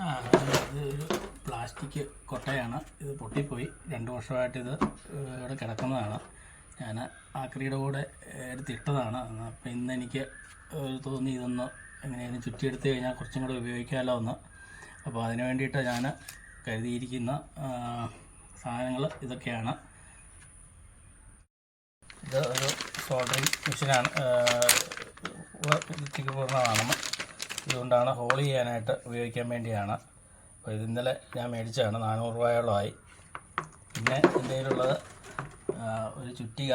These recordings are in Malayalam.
ആ, ഒരു പ്ലാസ്റ്റിക് കൊട്ടയാണ്. ഇത് പൊട്ടിപ്പോയി. രണ്ട് വർഷമായിട്ട് ഇത് ഇവിടെ കിടക്കുന്നതാണ്. ഞാൻ ആക്രിയുടെ കൂടെ എടുത്തിട്ടതാണ് അപ്പോൾ ഇന്ന് എനിക്ക് തോന്നി ഇതൊന്ന് എങ്ങനെയാലും ചുറ്റിയെടുത്ത് കഴിഞ്ഞാൽ കുറച്ചും കൂടെ ഉപയോഗിക്കാമല്ലോ എന്ന് അപ്പോൾ അതിന് വേണ്ടിയിട്ട് ഞാൻ കരുതിയിരിക്കുന്ന സാധനങ്ങൾ ഇതൊക്കെയാണ്. ഇത് ഒരു സോൾഡറിങ് മെഷീനാണ്. ഉച്ചയ്ക്ക് പൂർണമാണ് ഇതുകൊണ്ടാണ് ഹോൾ ചെയ്യാനായിട്ട് ഉപയോഗിക്കാൻ വേണ്ടിയാണ്. അപ്പോൾ ഇത് ഇന്നലെ ഞാൻ മേടിച്ചതാണ്. നാനൂറ് രൂപയോളമായി പിന്നെ എന്റെ കയ്യിലുള്ളത് ഒരു ചുറ്റിക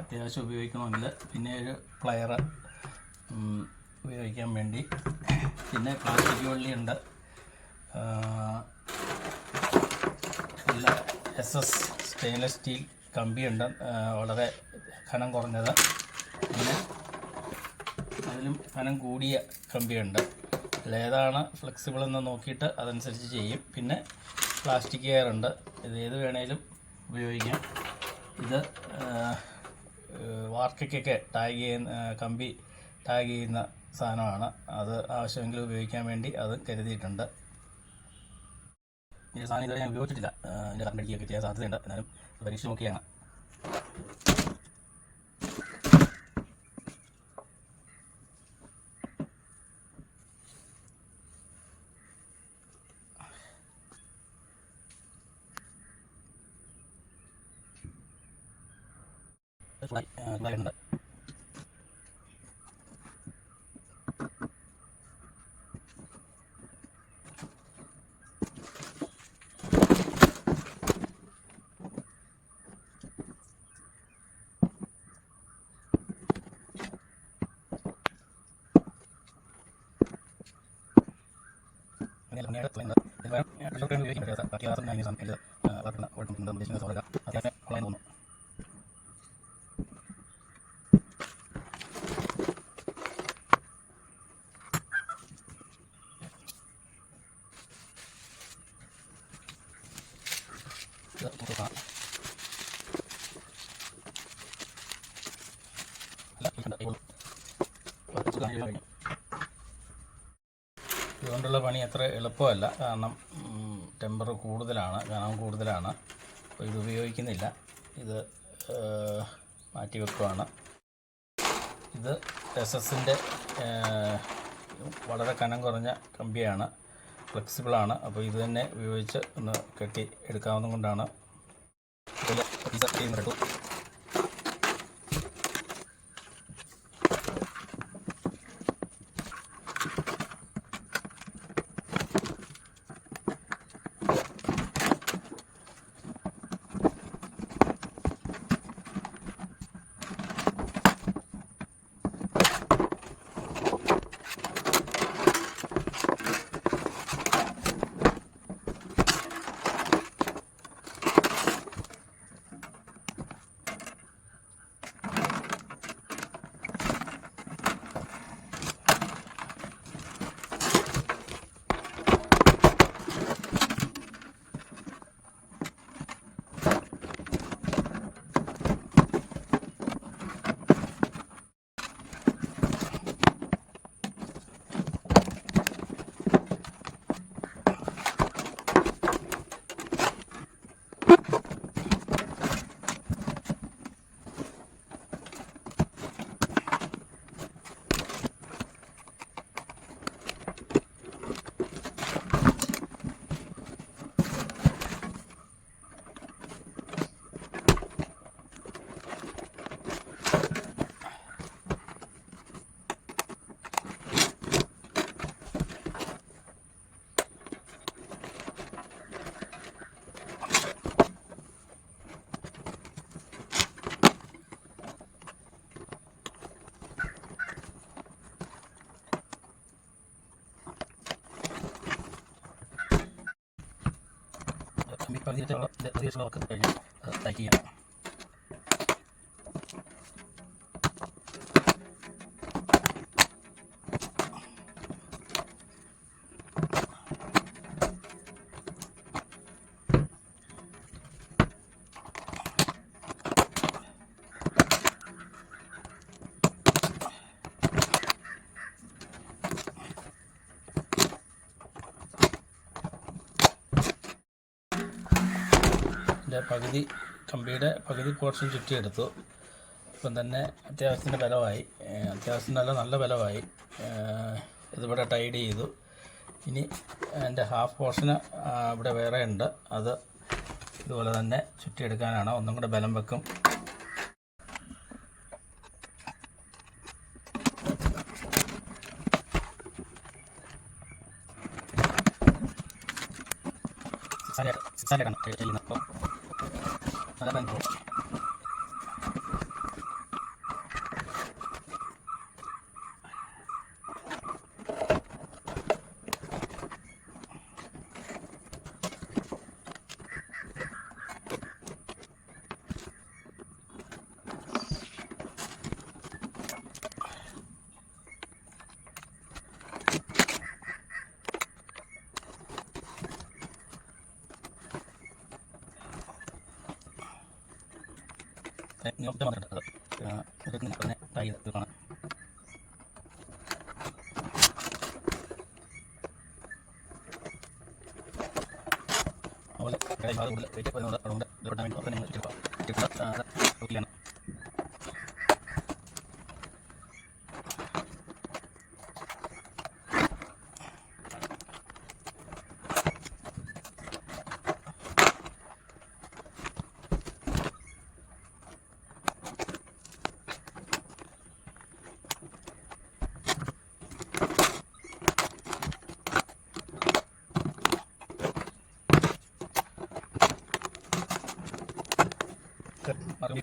അത്യാവശ്യം ഉപയോഗിക്കണമെങ്കിൽ പിന്നെ ഒരു പ്ലയർ ഉപയോഗിക്കാൻ വേണ്ടി. പിന്നെ പ്ലാസ്റ്റിക് വള്ളിയുണ്ട്. ഉണ്ട് എസ് എസ് സ്റ്റെയിൻലെസ് സ്റ്റീൽ കമ്പിയുണ്ട്. വളരെ ഖനം കുറഞ്ഞത്. പിന്നെ അതിലും കനം കൂടിയ കമ്പിയുണ്ട്. അതിലേതാണ് ഫ്ലെക്സിബിൾ എന്ന് നോക്കിയിട്ട് അതനുസരിച്ച് ചെയ്യും. പിന്നെ പ്ലാസ്റ്റിക് കെയർ ഉണ്ട്. ഇത് ഏത് വേണേലും ഉപയോഗിക്കാം. ഇത് വാർക്കയ്ക്കൊക്കെ ടാഗ് ചെയ്യുന്ന കമ്പി ടാഗ് ചെയ്യുന്ന സാധനമാണ്. അത് ആവശ്യമെങ്കിൽ ഉപയോഗിക്കാൻ വേണ്ടി അത് കരുതിയിട്ടുണ്ട്. ഈ സാധനം ഇതുവരെ ഞാൻ ഉപയോഗിച്ചിട്ടില്ല. എന്റെ ഇതിന്റെ കറണ്ട് അടിക്കുകയൊക്കെ ചെയ്യാൻ സാധ്യതയുണ്ട്. എന്നാലും പരീക്ഷിച്ച് നോക്കിയാണ് ചൂടായി ആ, ചൂടായിട്ടുണ്ട് അങ്ങനെ ഉണ്ണിയുടെ തുണിയുണ്ട്. ഇത് വേണം, ഞാൻ രണ്ടു പേരും ഉപയോഗിക്കും. പക്ഷേ ബാക്കി ആർക്കും ഞാൻ ഈ ഞാൻ ആ, വളർത്തുന്ന കുഴപ്പമൊന്നും ഉദ്ദേശിക്കുന്ന സോളല്ല. പണി അത്ര എളുപ്പമല്ല. കാരണം ടെമ്പർ കൂടുതലാണ് കനം കൂടുതലാണ്. അപ്പോൾ ഇത് ഉപയോഗിക്കുന്നില്ല. ഇത് മാറ്റി വെക്കുവാണ്. ഇത് എസ് എസിന്റെ വളരെ കനം കുറഞ്ഞ കമ്പിയാണ്. ഫ്ലെക്സിബിളാണ് അപ്പോൾ ഇത് തന്നെ ഉപയോഗിച്ച് ഒന്ന് കെട്ടി എടുക്കാവുന്നതുകൊണ്ടാണ്. ഇതിൽ പകുതിയുള്ള വർക്ക് കഴിഞ്ഞു ടൈറ്റ് ചെയ്യണം ഇതിന്റെ പകുതി കമ്പിയുടെ പകുതി പോർഷൻ ചുറ്റിയെടുത്തു. ഇപ്പം തന്നെ അത്യാവശ്യത്തിന്റെ ബലമായി. ഏഹ് അത്യാവശ്യം നല്ല നല്ല ബലമായി. ഇതിവിടെ ടൈഡ് ചെയ്തു. ഇനി എന്റെ ഹാഫ് പോർഷന് ഇവിടെ വേറെ ഉണ്ട്. അത് ഇതുപോലെ തന്നെ ചുറ്റിയെടുക്കാനാണ്. ഒന്നും കൂടെ ബലം വെക്കും. അപ്പോൾ നല്ല ബലം ഇങ്ങോട്ട് അതുപോലെ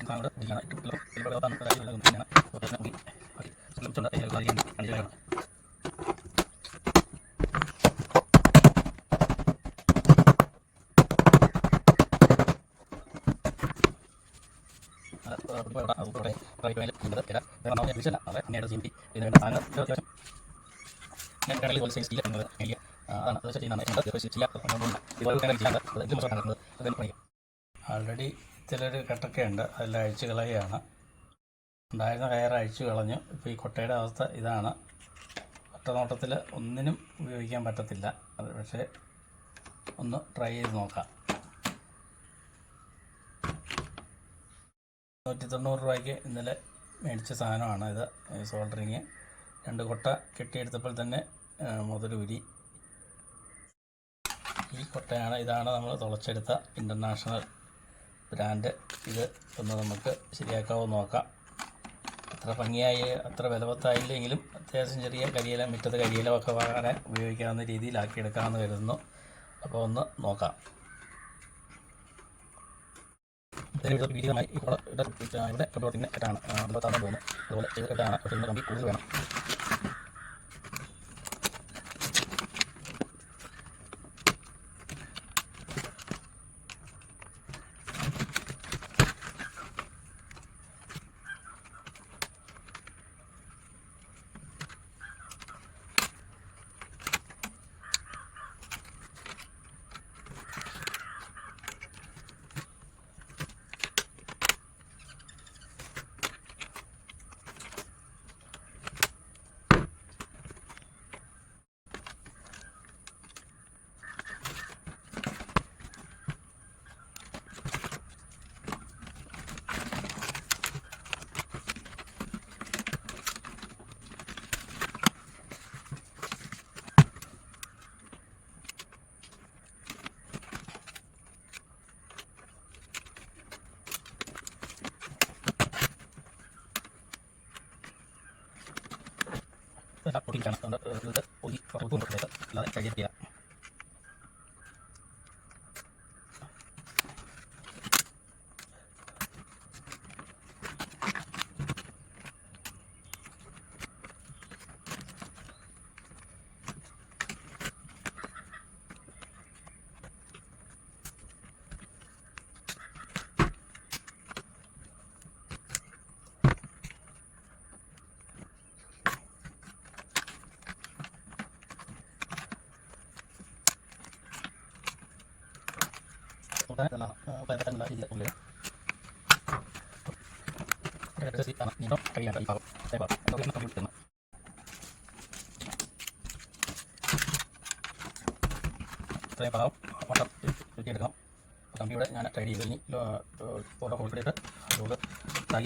കൂടുതൽ ഞാൻ വരുന്നത് അതുകൊണ്ട് ഇതോടെ വേണ്ടി പുറത്ത് അതാണ് കാര്യങ്ങൾ തന്നെയാണ് അപ്പോൾ തന്നെ നമുക്ക് ഓക്കെ ശ്രമിച്ചുകൊണ്ട് കാര്യം ആൾറെഡി ഇത്തിരി കട്ടൊക്കെ ഉണ്ട് അതെല്ലാം അഴിച്ചു കളയുകയാണ്. ഉണ്ടായിരുന്ന കയർ അഴിച്ചു കളഞ്ഞു. ഇപ്പോൾ ഈ കൊട്ടയുടെ അവസ്ഥ ഇതാണ്. ഒറ്റനോട്ടത്തിൽ ഒന്നിനും ഉപയോഗിക്കാൻ പറ്റത്തില്ല. അത് പക്ഷേ ഒന്ന് ട്രൈ ചെയ്ത് നോക്കാം. നൂറ്റി തൊണ്ണൂറ് രൂപയ്ക്ക് ഇന്നലെ മേടിച്ച സാധനമാണ് ഇത്. സോൾഡറിങ് രണ്ട് കൊട്ട കെട്ടിയെടുത്തപ്പോൾ തന്നെ മുതലൂരി. ഈ കൊട്ടയാണ് ഇതാണ് നമ്മൾ തുളച്ചെടുത്ത ഇന്റർനാഷണൽ ബ്രാൻഡ് ഇത് ഒന്ന് നമുക്ക് ശരിയാക്കാവോ നോക്കാം. അത്ര ഭംഗിയായി അത്ര വിലവത്തായില്ലെങ്കിലും അത്യാവശ്യം ചെറിയ കരിയില മുറ്റത്ത് കരിയിലൊക്കെ വാങ്ങാൻ ഉപയോഗിക്കാവുന്ന രീതിയിലാക്കി എടുക്കാമെന്ന് കരുതുന്നു. അപ്പോൾ ഒന്ന് നോക്കാം. ഇവിടെ ഇവിടെ കെട്ടാണ്. ബലവത്താണെന്ന് തോന്നുന്നു അതുപോലെ ചെയ്ത കെട്ടാണ്. കൂടുതൽ വേണം. அப்படிங்கிறாங்க அந்த ஒரு பொதி தொடர்பு இருக்கிறது அல்லாத கையெழுத்தியா കഴിയാത്ത ഈ ഭാഗം ഈ ഭാഗം അതൊക്കെ കമ്പ്യൂട്ടർ ചെയ്യുന്നത് ഇത്രയും വട്ടം ചുറ്റിയെടുക്കണം കമ്പിയുടെ ഞാൻ ട്രൈഡ് ചെയ്തു ഇനി ഫോട്ടോ കൊടുത്തിട്ട് അതുകൊണ്ട് ട്രൈ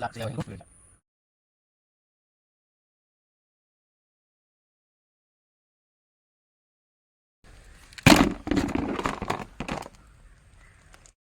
ലാസ്റ്റ്